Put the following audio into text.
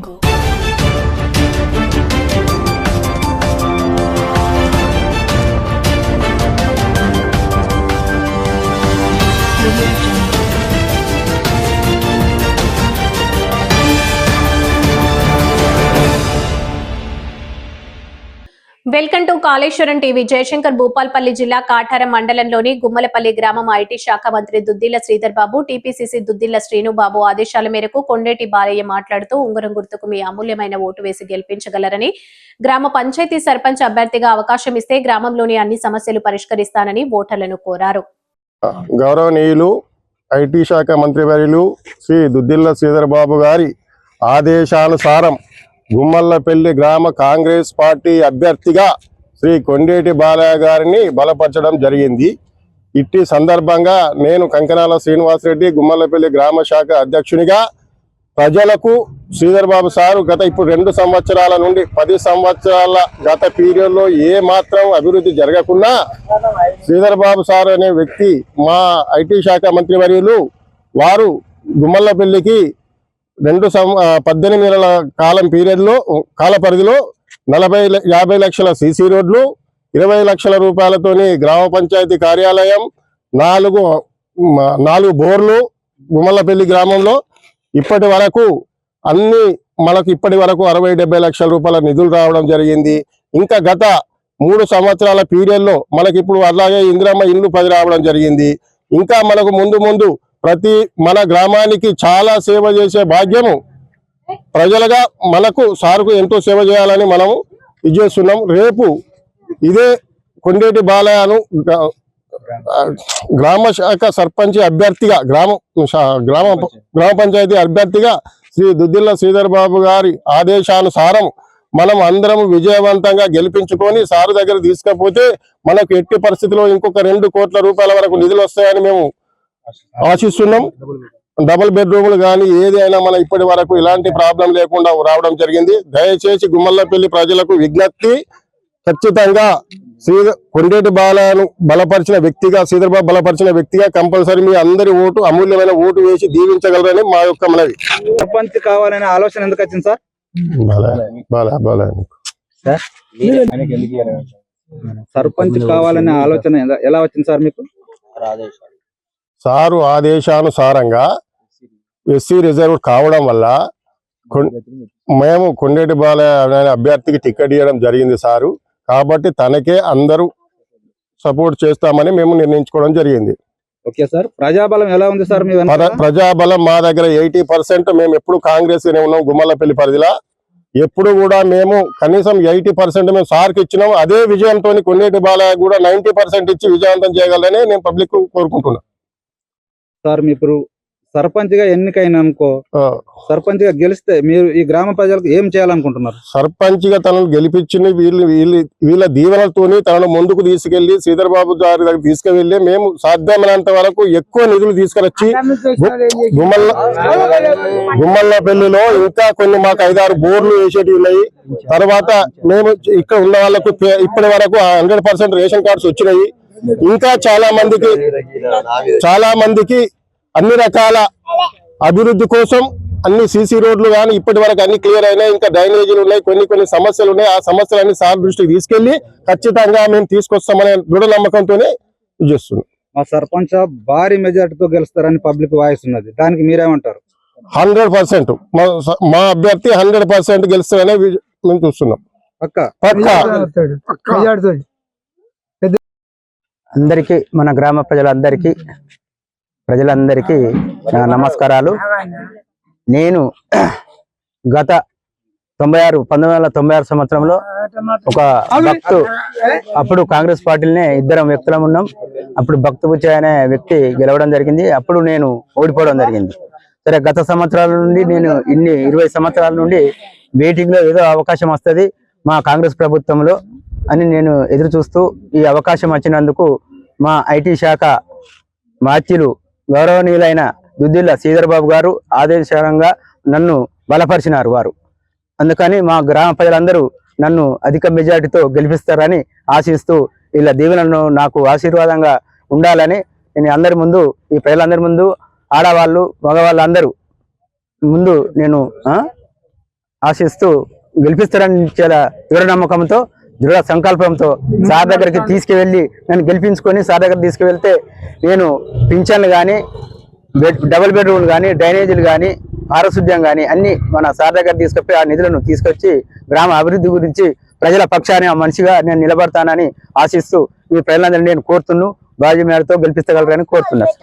single. Welcome to Kaleshwaram TV. Jayashankar Bhupalpally జిల్లా కాఠారం మండలంలోని గుమ్మలపల్లి గ్రామం ఐటీ శాఖ మంత్రి దుద్దిల్ల శ్రీధర్ బాబు టీపీసీసీ దుద్దిల్ల శ్రీనుబాబు ఆదేశాల మేరకు కొండేటి బాలయ్య మాట్లాడుతూ ఉంగరం గుర్తుకు మీ అమూల్యమైన ఓటు వేసి గెలిపించగలరని గ్రామ పంచాయతీ సర్పంచ్ అభ్యర్థిగా అవకాశం ఇస్తే గ్రామంలోని అన్ని సమస్యలు పరిష్కరిస్తానని ఓటర్లను కోరారు. గౌరవనీయులు ఐటీ శాఖ మంత్రివర్యులు శ్రీ దుద్దిల్ల శ్రీధర్ బాబు గారి ఆదేశానుసారం గుమ్మల్లపల్లి గ్రామ కాంగ్రెస్ పార్టీ అభ్యర్థిగా శ్రీ కొండేటి బాలయ్య గారిని బలపరచడం జరిగింది. ఇట్టి సందర్భంగా నేను కంకనాల శ్రీనివాసరెడ్డి గుమ్మల్లపల్లి గ్రామ శాఖ అధ్యక్షునిగా ప్రజలకు శ్రీధర్ బాబు సారు గత ఇప్పుడు రెండు సంవత్సరాల నుండి పది సంవత్సరాల గత పీరియడ్లో ఏ మాత్రం అభివృద్ధి జరగకున్నా శ్రీధర్ బాబు అనే వ్యక్తి మా ఐటీ శాఖ మంత్రివర్యులు వారు గుమ్మల్లపల్లికి రెండు సం పద్దెనిమిది నెలల కాలం పీరియడ్లో కాల పరిధిలో నలభై ల- యాభై లక్షల సీసీ రోడ్లు ఇరవై లక్షల రూపాయలతోని గ్రామ పంచాయతీ కార్యాలయం నాలుగు నాలుగు బోర్లు గుమ్మల్లపల్లి గ్రామంలో. ఇప్పటి వరకు అన్ని మనకు ఇప్పటి వరకు అరవై డెబ్బై లక్షల రూపాయల నిధులు రావడం జరిగింది. ఇంకా గత మూడు సంవత్సరాల పీరియడ్లో మనకి ఇప్పుడు అలాగే ఇందిరమ్మ ఇల్లు పది రావడం జరిగింది. ఇంకా మనకు ముందు ముందు ప్రతి మన గ్రామానికి చాలా సేవ చేసే భాగ్యము ప్రజలుగా మనకు సార్కు ఎంతో సేవ చేయాలని మనము ఇది చేస్తున్నాం రేపు ఇదే కొండేటి బాలయ్యను గ్రామ శాఖ సర్పంచ్ అభ్యర్థిగా గ్రామ గ్రామ గ్రామ పంచాయతీ అభ్యర్థిగా శ్రీ దుద్దిల్ల శ్రీధర్ బాబు గారి ఆదేశానుసారం మనం అందరం విజయవంతంగా గెలిపించుకొని సారు దగ్గర తీసుకపోతే మనకు ఎట్టి పరిస్థితిలో ఇంకొక రెండు కోట్ల రూపాయల వరకు నిధులు వస్తాయని మేము ఆశిస్తున్నాం. డబుల్ బెడ్రూమ్లు కానీ ఏది అయినా మన ఇప్పటి వరకు ఇలాంటి ప్రాబ్లం లేకుండా రావడం జరిగింది. దయచేసి గుమ్మల్లపల్లి ప్రజలకు విజ్ఞప్తి. ఖచ్చితంగా శ్రీధర్ కొండేటి బాలను బలపరిచిన వ్యక్తిగా శ్రీధర్బాబు బలపరిచిన వ్యక్తిగా కంపల్సరీ మీ అందరి ఓటు అమూల్యమైన ఓటు వేసి దీవించగలరని మా యొక్క మనవి. సర్పంచ్ కావాలనే ఆలోచన ఎందుకు వచ్చింది సార్? బాలా బాలా బాలా. సర్పంచ్ కావాలనే ఆలోచన ఎలా- ఎలా వచ్చింది సార్ మీకు? సారు ఆదేశానుసారంగా ఎస్సీ రిజర్వ్ కావడం వల్ల మేము కొండేటి బాలయ్య అనే అభ్యర్థికి టికెట్ ఇవ్వడం జరిగింది సారు. కాబట్టి తనకే అందరూ సపోర్ట్ చేస్తామని మేము నిర్ణయించుకోవడం జరిగింది. Okay sir. ప్రజాబలం ఎలా ఉంది సార్ ప్రజాబలం మా దగ్గర ఎయిటీ పర్సెంట్ మేము ఎప్పుడు కాంగ్రెస్ ఉన్నాం గుమ్మలపల్లి పరిధిలో. ఎప్పుడు కూడా మేము కనీసం ఎయిటీ పర్సెంట్ మేము సార్కి ఇచ్చినాం. అదే విజయంతో కొన్నేటి బాలయ్య కూడా నైన్టీ పర్సెంట్ ఇచ్చి విజయవంతం చేయగలని నేను పబ్లిక్ కోరుకుంటున్నాను సార్ మీ ఇప్పుడు సర్పంచ్గా ఎన్నికైన అనుకో సర్పంచ్గా గెలిస్తే మీరు ఈ గ్రామ ప్రజలకు ఏం చేయాలనుకుంటున్నారు? సర్పంచ్గా తనను గెలిపించి వీళ్ళు వీళ్ళు వీళ్ళ దీవెనలతోని తనను ముందుకు తీసుకెళ్ళి శ్రీధర్ బాబు గారి దగ్గర తీసుకువెళ్ళి మేము సాధ్యమైనంత వరకు ఎక్కువ నిధులు తీసుకొచ్చి గుమ్మల్ల గుమ్మల్ల పెళ్ళిలో ఇంకా కొన్ని మాకు ఐదారు బోర్లు వేసేటివి ఉన్నాయి. తర్వాత మేము ఇక్కడ ఉన్న వాళ్ళకు ఇప్పటి వరకు హండ్రెడ్ పర్సెంట్ రేషన్ కార్డ్స్ వచ్చినాయి. ఇంకా చాలా మందికి చాలా మందికి అన్ని రకాల అభివృద్ధి కోసం అన్ని సీసీ రోడ్లు కానీ ఇప్పటి వరకు అన్ని క్లియర్ అయినాయి. ఇంకా డ్రైనేజీలు ఉన్నాయి కొన్ని కొన్ని సమస్యలు ఉన్నాయి. ఆ సమస్యలన్నీ సార్ దృష్టికి తీసుకెళ్ళి ఖచ్చితంగా మేము తీసుకొస్తామనే దృఢ నమ్మకంతోనే చేస్తున్నాం. మా సర్పంచ్ భారీ మెజార్టీతో గెలుస్తారని పబ్లిక్ వాయిస్ ఉన్నది. దానికి మీరేమంటారు? Hundred percent. మా అభ్యర్థి హండ్రెడ్ పర్సెంట్ గెలుస్తారనే మేము చూస్తున్నాం. పక్క? పక్కా. అందరికీ మన గ్రామ ప్రజలందరికీ ప్రజలందరికీ నమస్కారాలు. నేను గత తొంభై ఆరు పంతొమ్మిది వందల తొంభై ఆరు సంవత్సరంలో ఒక భక్తు అప్పుడు కాంగ్రెస్ పార్టీలనే ఇద్దరం వ్యక్తులం ఉన్నాం. అప్పుడు భక్తు బుచ్చయ్య అనే వ్యక్తి గెలవడం జరిగింది. అప్పుడు నేను ఓడిపోవడం జరిగింది. సరే గత సంవత్సరాల నుండి నేను ఇన్ని ఇరవై సంవత్సరాల నుండి వెయిటింగ్లో ఏదో అవకాశం వస్తది మా కాంగ్రెస్ ప్రభుత్వంలో. అని నేను ఎదురు చూస్తూ ఈ అవకాశం వచ్చినందుకు మా ఐటీ శాఖ మాత్యులు గౌరవనీయులైన దుద్దిల్ల శ్రీధర్ బాబు గారు ఆదేశంగా నన్ను బలపరిచినారు వారు. అందుకని మా గ్రామ ప్రజలందరూ నన్ను అధిక మెజార్టీతో గెలిపిస్తారని ఆశిస్తూ ఇలా దీవెనలను నాకు ఆశీర్వాదంగా ఉండాలని నేను అందరి ముందు ఈ ప్రజలందరి ముందు ఆడవాళ్ళు మగవాళ్ళు అందరూ ముందు నేను ఆశిస్తూ గెలిపిస్తారని చాలా దృఢ నమ్మకంతో దృఢ సంకల్పంతో సార్ దగ్గరికి తీసుకువెళ్ళి నన్ను గెలిపించుకొని సార్ దగ్గర తీసుకువెళ్తే నేను పింఛన్లు కానీ బెడ్ డబుల్ బెడ్రూమ్ కానీ డ్రైనేజీలు కానీ పారిశుద్ధ్యం కానీ అన్ని మన సార్ దగ్గర తీసుకొచ్చి ఆ నిధులను తీసుకొచ్చి గ్రామ అభివృద్ధి గురించి ప్రజల పక్షాన్ని ఆ మనిషిగా నేను నిలబడతానని ఆశిస్తూ మీ ప్రజలందరినీ నేను కోరుతున్నాను బాజీ మేరతో గెలిపించగలరని కోరుతున్నాను